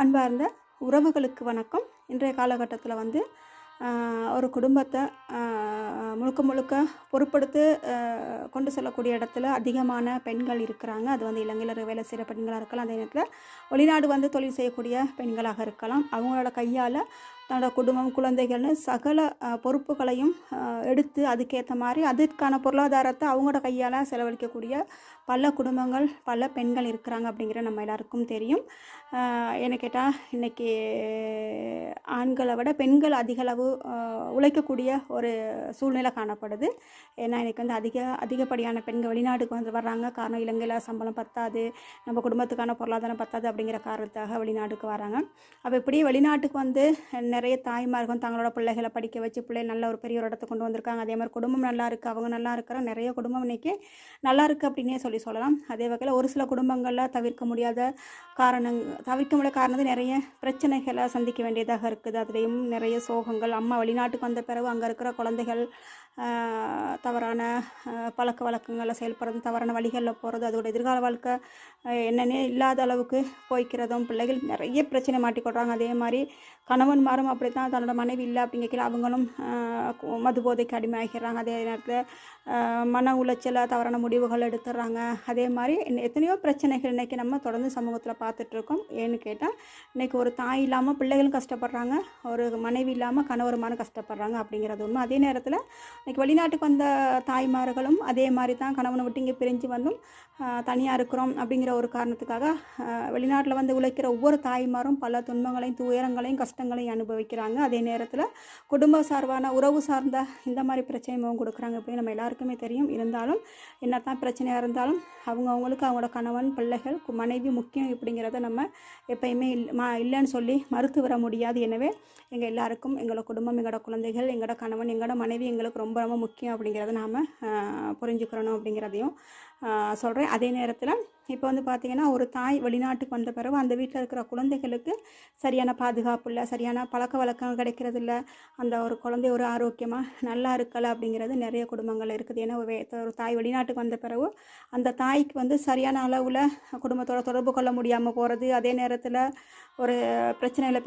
அன்பார்ந்த உறவுகளுக்கு வணக்கம். இன்றைய காலகட்டத்தில் வந்து ஒரு குடும்பத்தை முழுக்க முழுக்க பொறுப்படுத்து கொண்டு செல்லக்கூடிய இடத்துல அதிகமான பெண்கள் இருக்கிறாங்க. அது வந்து இலங்கையில் வேலை செய்கிற பெண்களாக இருக்கலாம். அதே நேரத்தில் வெளிநாடு வந்து தொழில் செய்யக்கூடிய பெண்களாக இருக்கலாம். அவங்களோட கையால் தன்னோட குடும்பம் குழந்தைகள்னு சகல பொறுப்புகளையும் எடுத்து அதுக்கேற்ற மாதிரி அதுக்கான பொருளாதாரத்தை அவங்களோட கையால் செலவழிக்கக்கூடிய பல குடும்பங்கள் பல பெண்கள் இருக்கிறாங்க அப்படிங்கிற நம்ம எல்லாருக்கும் தெரியும். என்ன கேட்டால் இன்றைக்கி ஆண்களை விட பெண்கள் அதிகளவு உழைக்கக்கூடிய ஒரு சூழ்நிலை காணப்படுது. ஏன்னா இன்றைக்கி வந்து அதிக அதிகப்படியான பெண்கள் வெளிநாட்டுக்கு வந்து வர்றாங்க. காரணம் இலங்கையில் சம்பளம் பத்தாது. நம்ம குடும்பத்துக்கான பொருளாதாரம் பத்தாது அப்படிங்கிற காரணத்தாக வெளிநாட்டுக்கு வராங்க. அப்போ இப்படியே வெளிநாட்டுக்கு வந்து நிறைய தாய்மார்கள் தங்களோட பிள்ளைகளை படிக்க வச்சு பிள்ளைகள் நல்ல ஒரு பெரிய ஒரு இடத்த கொண்டு வந்திருக்காங்க. அதே மாதிரி குடும்பம் நல்லா இருக்குது அவங்க நல்லா இருக்கிற நிறைய குடும்பம் இன்றைக்கி நல்லா இருக்குது அப்படின்னே சொல்லி சொல்லலாம். அதே வகையில் ஒரு சில குடும்பங்களில் தவிர்க்க முடியாத காரணங் தவிர்க்க முடியாத காரணத்து நிறைய பிரச்சனைகளை சந்திக்க வேண்டியதாக இருக்குது. அதுலேயும் நிறைய சோகங்கள் அம்மா வெளிநாட்டுக்கு வந்த பிறகு அங்கே இருக்கிற குழந்தைகள் தவறான பழக்க வழக்கங்களில் செயல்படுறது தவறான வழிகளில் போகிறது அதோட எதிர்கால வாழ்க்கை என்னென்னே இல்லாத அளவுக்கு போய்க்கிறதும் பிள்ளைகள் நிறைய பிரச்சனை மாட்டிக்கொள்கிறாங்க அதே மாதிரி கணவன்மாரும் அப்படி தான் தன்னோட மனைவி இல்லை அப்படிங்கிற அவங்களும் மது போதைக்கு அடிமையாகிறாங்க அதே நேரத்தில் மன உளைச்சலை தவறான முடிவுகள் எடுத்துடுறாங்க. அதே மாதிரி எத்தனையோ பிரச்சனைகள் இன்றைக்கி நம்ம தொடர்ந்து சமூகத்தில் பார்த்துட்ருக்கோம். ஏன்னு கேட்டால் இன்றைக்கி ஒரு தாய் இல்லாமல் பிள்ளைகளும் கஷ்டப்படுறாங்க ஒரு மனைவி இல்லாமல் கணவருமான கஷ்டப்படுறாங்க அப்படிங்கிறது உண்மை. அதே நேரத்தில் இன்றைக்கி வெளிநாட்டுக்கு வந்த தாய்மார்களும் அதே மாதிரி தான் கணவனை விட்டு இங்கே பிரிஞ்சு வந்தும் தனியாக இருக்கிறோம் அப்படிங்கிற ஒரு காரணத்துக்காக வெளிநாட்டில் வந்து உழைக்கிற ஒவ்வொரு தாய்மாரும் பல துன்பங்களையும் துயரங்களையும் கஷ்டங்களையும் அனுபவிக்கிறாங்க. அதே நேரத்தில் குடும்ப சார்பான உறவு சார்ந்த இந்த மாதிரி பிரச்சனையும் கொடுக்குறாங்க அப்படின்னு நம்ம எல்லாருக்குமே தெரியும். இருந்தாலும் என்னத்தான் பிரச்சனையாக இருந்தாலும் அவங்க அவங்களுக்கு அவங்களோட கணவன் பிள்ளைகள் மனைவி முக்கியம் இப்படிங்கிறத நம்ம எப்பயுமே இல் மா இல்லைன்னு சொல்லி மறுத்து வர முடியாது. எனவே எங்கள் எல்லாருக்கும் எங்களோட குடும்பம் எங்களோட குழந்தைகள் எங்களோட கணவன் எங்களோட மனைவி எங்களுக்கு ரொம்ப ரொம்ப முக்கியம் அப்படிங்கிறத நாம் புரிஞ்சுக்கிறணும் அப்படிங்கிறதையும் சொல்கிறேன் அதே நேரத்தில் இப்போ வந்து பார்த்திங்கன்னா ஒரு தாய் வெளிநாட்டுக்கு வந்த பிறகு அந்த வீட்டில் இருக்கிற குழந்தைகளுக்கு சரியான பாதுகாப்பு இல்லை சரியான பழக்க வழக்கம் கிடைக்கிறது இல்லை அந்த ஒரு குழந்தை ஒரு ஆரோக்கியமாக நல்லா இருக்கலை அப்படிங்கிறது நிறைய குடும்பங்கள் இருக்குது. ஏன்னா ஒரு தாய் வெளிநாட்டுக்கு வந்த பிறகு அந்த தாய்க்கு வந்து சரியான அளவில் குடும்பத்தோட தொடர்பு கொள்ள முடியாமல் போகிறது அதே நேரத்தில் ஒரு பிரச்சனையில்